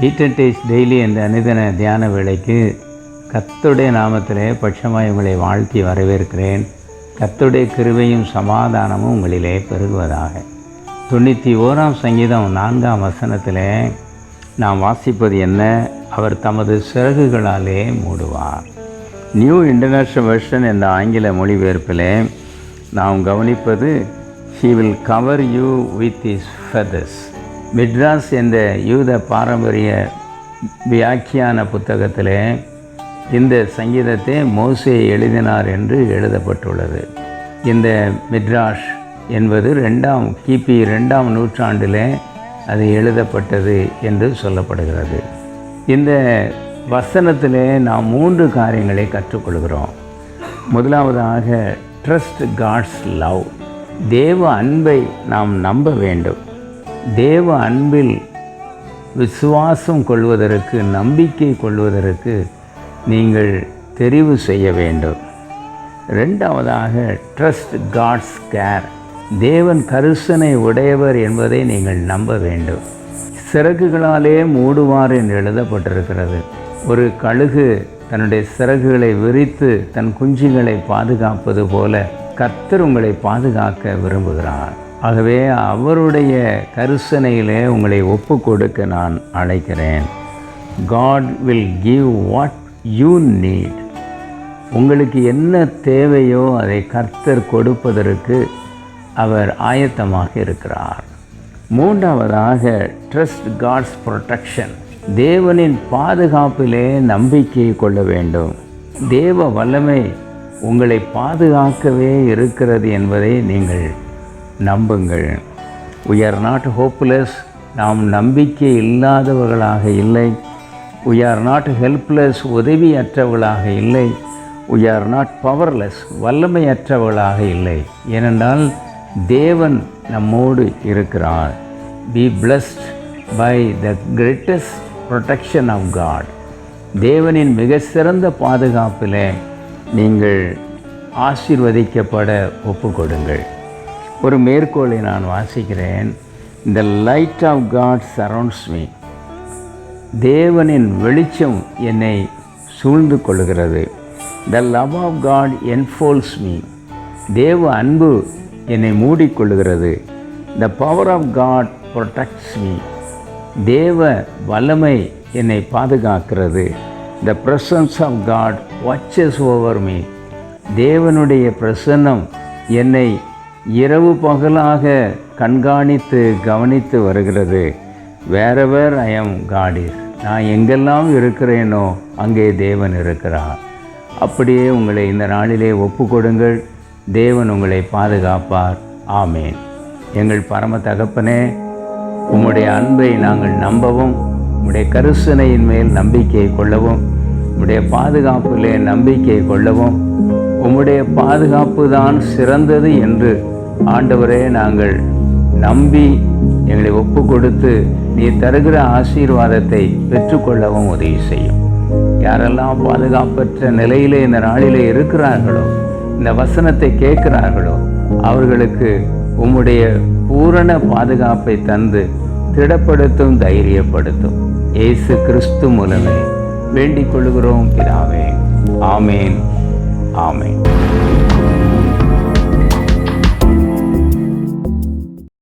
Eat taste daily என்ற அனுதின தியான வேலைக்கு கத்துடைய நாமத்திலே பட்சமாய் உங்களை வாழ்த்தி வரவேற்கிறேன். கத்துடைய கிருவையும் சமாதானமும் உங்களிலே பெருகுவதாக. தொண்ணூற்றி ஓராம் சங்கீதம் நான்காம் வசனத்தில் நாம் வாசிப்பது என்ன? அவர் தமது சிறகுகளாலே மூடுவார். நியூ இன்டர்நேஷ்னல் வெர்ஷன் என்ற ஆங்கில மொழிபெயர்ப்பிலே நாம் கவனிப்பது he will cover you with his feathers மிட்ராஸ் என்ற யூத பாரம்பரிய வியாக்கியான புத்தகத்திலே இந்த சங்கீதத்தை மோசே எழுதினார் என்று எழுதப்பட்டுள்ளது. இந்த மிட்ராஷ் என்பது ரெண்டாம் கிபி ரெண்டாம் நூற்றாண்டிலே அது எழுதப்பட்டது என்று சொல்லப்படுகிறது. இந்த வசனத்திலே நாம் மூன்று காரியங்களை கற்றுக்கொள்கிறோம். முதலாவதாக ட்ரஸ்ட் காட்ஸ் லவ் தேவ அன்பை நாம் நம்ப வேண்டும். தேவ அன்பில் விசுவாசம் கொள்வதற்கு நம்பிக்கை கொள்வதற்கு நீங்கள் தெரிவு செய்ய வேண்டும். ரெண்டாவதாக ட்ரஸ்ட் காட்ஸ் கேர் தேவன் கருசனை உடையவர் என்பதை நீங்கள் நம்ப வேண்டும். சிறகுகளாலே மூடுவார் என்று எழுதப்பட்டிருக்கிறது. ஒரு கழுகு தன்னுடைய சிறகுகளை விரித்து தன் குஞ்சுகளை பாதுகாப்பது போல கர்த்தர் உங்களை பாதுகாக்க விரும்புகிறார். ஆகவே அவருடைய கருசனையிலே உங்களை ஒப்பு கொடுக்க நான் அழைக்கிறேன். God will give what you need உங்களுக்கு என்ன தேவையோ அதை கர்த்தர் கொடுப்பதற்கு அவர் ஆயத்தமாக இருக்கிறார். மூன்றாவதாக ட்ரஸ்ட் காட்ஸ் ப்ரொடெக்ஷன் தேவனின் பாதுகாப்பிலே நம்பிக்கை கொள்ள வேண்டும். தேவ வல்லமை உங்களை பாதுகாக்கவே இருக்கிறது என்பதை நீங்கள் நம்புங்கள். வி ஆர் நாட் ஹோப்லெஸ் நாம் நம்பிக்கை இல்லாதவர்களாக இல்லை. வி ஆர் நாட் ஹெல்ப்லெஸ் உதவியற்றவர்களாக இல்லை. வி ஆர் நாட் பவர்லெஸ் வல்லமையற்றவர்களாக இல்லை. ஏனென்றால் தேவன் நம்மோடு இருக்கிறார். Be blessed by the greatest protection of God தேவனின் மிக சிறந்த பாதுகாப்பில் நீங்கள் ஆசீர்வதிக்கப்பட ஒப்புக்கொடுங்கள். ஒரு மேற்கோளை நான் வாசிக்கிறேன். The light of God surrounds me தேவனின் வெளிச்சம் என்னை சூழ்ந்து கொள்கிறது. The love of God enfolds me தேவ அன்பு என்னை மூடிக்கொள்கிறது. The power of God protects me தேவ வல்லமை என்னை பாதுகாக்கிறது. The presence of God watches over me தேவனுடைய பிரசன்னம் என்னை இரவு பகலாக கண்காணித்து கவனித்து வருகிறது. வேறவர் ஐ எம் காடிஸ் நான் எங்கெல்லாம் இருக்கிறேனோ அங்கே தேவன் இருக்கிறார். அப்படியே உங்களை இந்த நாளிலே ஒப்பு கொடுங்கள் தேவன் உங்களை பாதுகாப்பார். ஆமேன். எங்கள் பரம தகப்பனே உம்முடைய அன்பை நாங்கள் நம்பவும் உம்முடைய கருசனையின் மேல் நம்பிக்கை கொள்ளவும் உம்முடைய பாதுகாப்பிலே நம்பிக்கை கொள்ளவும் உம்முடைய பாதுகாப்பு தான் சிறந்தது என்று ஆண்டவரே நாங்கள் நம்பி எங்களை ஒப்பு கொடுத்து நீ தருகிற ஆசீர்வாதத்தை பெற்றுக்கொள்ளவும் உதவி செய்யும். யாரெல்லாம் பாதுகாப்பற்ற நிலையிலே இந்த நாளிலே இருக்கிறார்களோ இந்த வசனத்தை கேட்கிறார்களோ அவர்களுக்கு உம்முடைய பூரண பாதுகாப்பை தந்து திடப்படுத்தும் தைரியப்படுத்தும். இயேசு கிறிஸ்து மூலமே வேண்டிக் கொள்கிறோம் பிதாவே. ஆமேன். ஆமேன்.